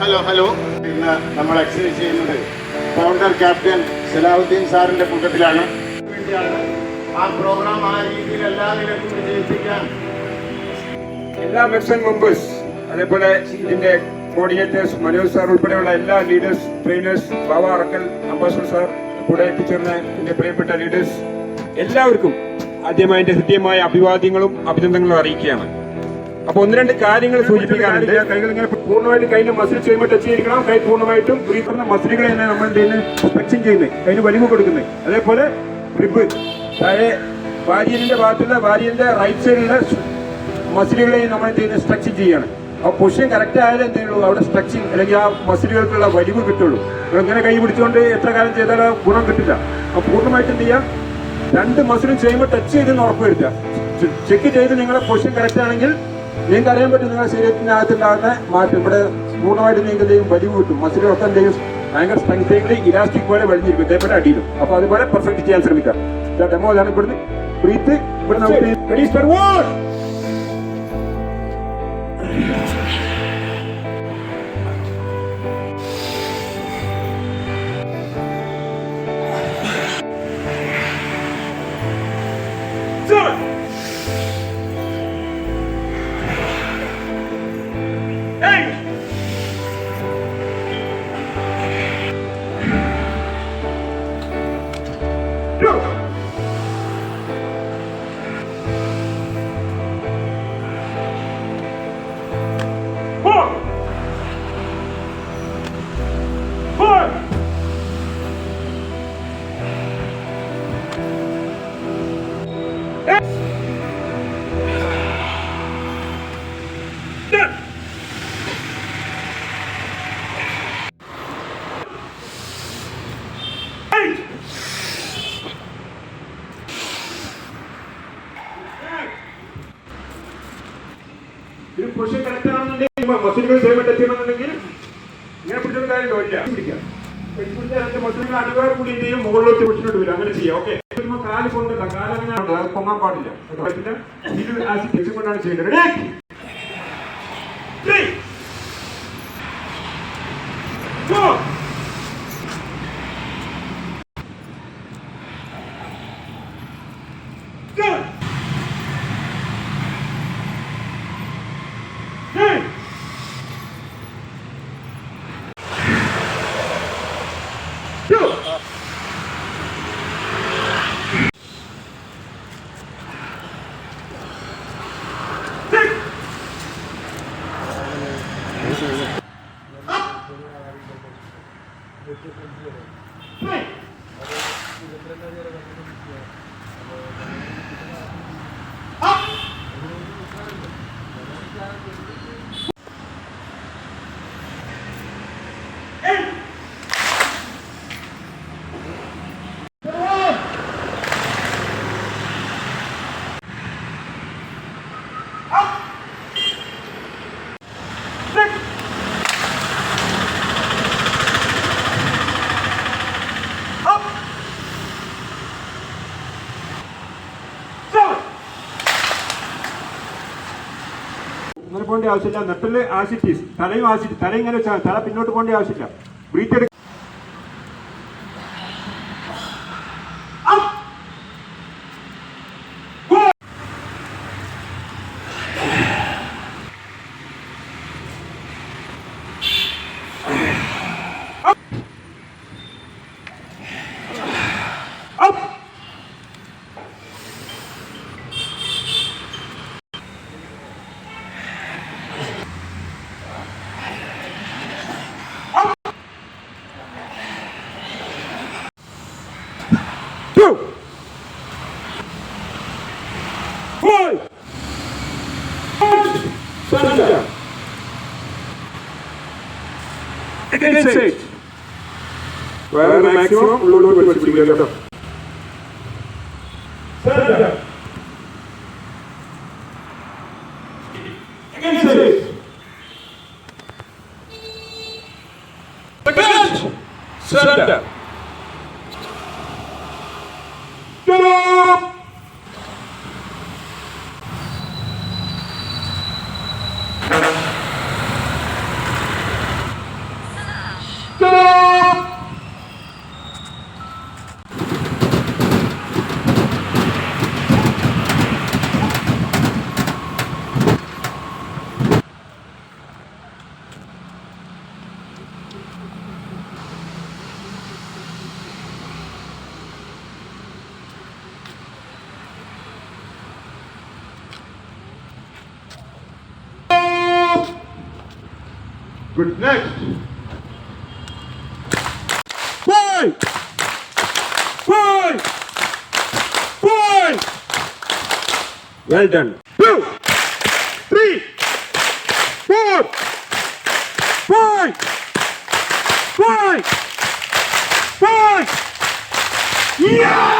Hello hello. ഇന്ന് നമ്മൾ excise ചെയ്യുന്നത് ഫൗണ്ടർ ക്യാപ്റ്റൻ സലാഹുദ്ദീൻ സാറിന്റെ കൂട്ടത്തിലാണ്. ആ പ്രോഗ്രാം ആ രീതിയിൽ എല്ലാ നിലക്കും വിജയിപ്പിക്കാൻ എല്ലാ മെഡ്സൺ മെമ്പേഴ്സ് അതേപോലെ ഇതിന്റെ കോർഡിനേറ്റേഴ്സ് മനോജ് സാർ ഉൾപ്പെടെയുള്ള എല്ലാ leaders trainers Baba Arakkal ambassador sir കൂടെ എത്തിച്ചേർന്ന എന്റെ പ്രിയപ്പെട്ട ലീഡേഴ്സ് എല്ലാവർക്കും ആദ്യമായി ഹൃദ്യമായ അഭിവാദ്യങ്ങളും അഭിനന്ദനങ്ങളും അറിയിക്കുകയാണ്. അപ്പൊ ഒന്ന് രണ്ട് കാര്യങ്ങൾ സൂചിപ്പിക്കാനുണ്ട്. കൈകൾ ഇങ്ങനെ പൂർണമായിട്ട് കൈന്റെ മസിൽ ചെയ്യുമ്പോൾ ടച്ച് ചെയ്തിരിക്കണം. കൈ പൂർണമായിട്ടും ബ്രീത്തറിന് മസിലുകളെ തന്നെ നമ്മൾ എന്തെങ്കിലും സ്ട്രെച്ചിങ് ചെയ്യുന്നത് കൈന് വലിവ് കൊടുക്കുന്നത് അതേപോലെ റിബ് താഴെ വാര്യലിന്റെ ഭാഗത്തുള്ള വാര്യലിന്റെ റൈറ്റ് സൈഡിലുള്ള മസിലുകളെ നമ്മൾ എന്ത് ചെയ്യുന്നത് സ്ട്രെച്ചിങ് ചെയ്യണം. ആ പൊസിഷൻ കറക്റ്റ് ആയാലും എന്ത് അവിടെ സ്ട്രെച്ചിങ് അല്ലെങ്കിൽ ആ മസിലുകൾക്കുള്ള വലിവ് കിട്ടുള്ളൂ. ഇങ്ങനെ കൈ പിടിച്ചുകൊണ്ട് എത്ര കാലം ചെയ്താലും ഗുണം കിട്ടില്ല. അപ്പൊ പൂർണമായിട്ട് എന്ത് ചെയ്യാം? രണ്ട് മസിലും ചെയ്യുമ്പോൾ ടച്ച് ചെയ്തെന്ന് ഉറപ്പ് വരുത്തുക. ചെക്ക് ചെയ്ത് നിങ്ങളുടെ പൊസിഷൻ കറക്റ്റ് ആണെങ്കിൽ നിങ്ങൾക്ക് കരയാൻ പറ്റും നിങ്ങളുടെ ശരീരത്തിനകത്തുണ്ടാകുന്ന മാറ്റം. ഇവിടെ പൂർണമായിട്ട് നിങ്ങൾക്ക് എന്തെങ്കിലും വലിവ് കിട്ടും മസിലുകളൊക്കെ എന്തെങ്കിലും ഭയങ്കര സ്ട്രെങ്ത് ഇലാസ്റ്റിക് പോലെ വലിഞ്ഞിരിക്കും. ഇതേപോലെ അടിയിലും. അപ്പൊ അതുപോലെ പെർഫെക്റ്റ് ചെയ്യാൻ ശ്രമിക്കാം. ഡെമോ ഇതാണ് ഇവിടുന്ന്. ബ്രീത്ത് ഇവിടെ നമുക്ക് ഇത് പുരുഷൻ കറക്റ്റ് ആണെന്നുണ്ടെങ്കിൽ മസിലുകൾ സേവ് ടച്ച് ചെയ്യണമെന്നുണ്ടെങ്കിൽ ഇങ്ങനെ പിടിച്ചൊരു കാര്യമുണ്ടോ? ഇല്ല. പിടിക്കാം. രണ്ട് മസിലുകൾ അടിവാർ കൂടി എന്ത് ചെയ്യും മുകളിലോട്ട് പിടിച്ചിട്ട് വരും അങ്ങനെ ചെയ്യാം. ഓക്കെ. കാൽ കൊണ്ടല്ല കാലങ്ങനെ അത് പൊങ്ങാൻ പാടില്ല. പറ്റില്ല. ഇത് ആസിഡ് വെച്ചും കൊണ്ടാണ് ചെയ്യുന്നത് Ready? করে ഇങ്ങനെ പോകേണ്ട ആവശ്യമില്ല. നെട്ടൽ ആസിറ്റീസ് തലയും ആസിറ്റ് തല ഇങ്ങനെ വെച്ചാൽ തല പിന്നോട്ട് പോകേണ്ട ആവശ്യമില്ല. ബ്രീത്ത് എടുക്ക two, Stand center. Against it. Where maximum low low to up. Against it. Against up. Good. Next. Boy! Boy! Boy! Well done. Two, three, four, boy, boy, boy. Yeah!